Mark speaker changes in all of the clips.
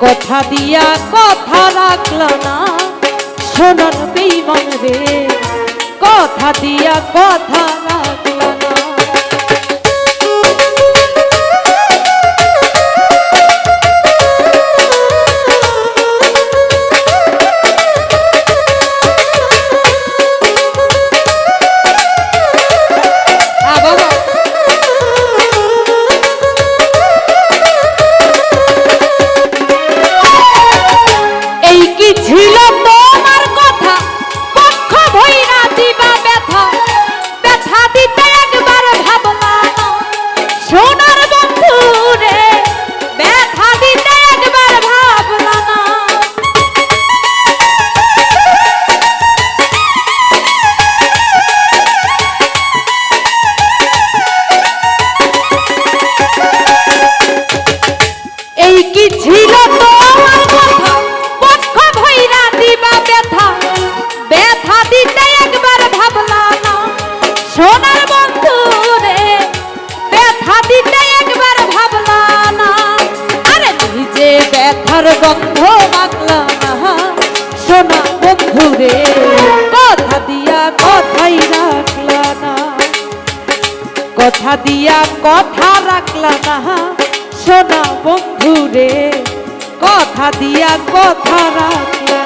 Speaker 1: কথা দিয়া কথা রাখল না। শোনার বেইমান রে। কথা দিয়া কথা রাখল ব্যথার গন্ধ মাখলা না। সোনা বন্ধু রে কথা দিয়া কথাই রাখলা না। কথা দিয়া কথা রাখলা না। সোনা বন্ধু রে কথা দিয়া কথা রাখলা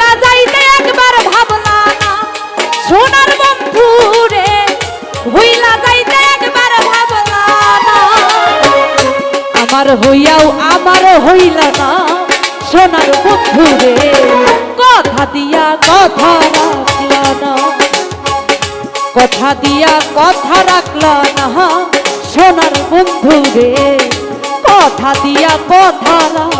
Speaker 1: ভুইলা যাইতে একবার ভাবলা না। সোনার বন্ধু রে ভুইলা যাইতে একবার ভাবলা না। আমার হইয়াও আমার হইলা না, সোনার বন্ধু রে কথা দিয়া কথা রাখলা না। কথা দিয়া কথা রাখলা না, সোনার বন্ধু রে কথা দিয়া কথা রাখলা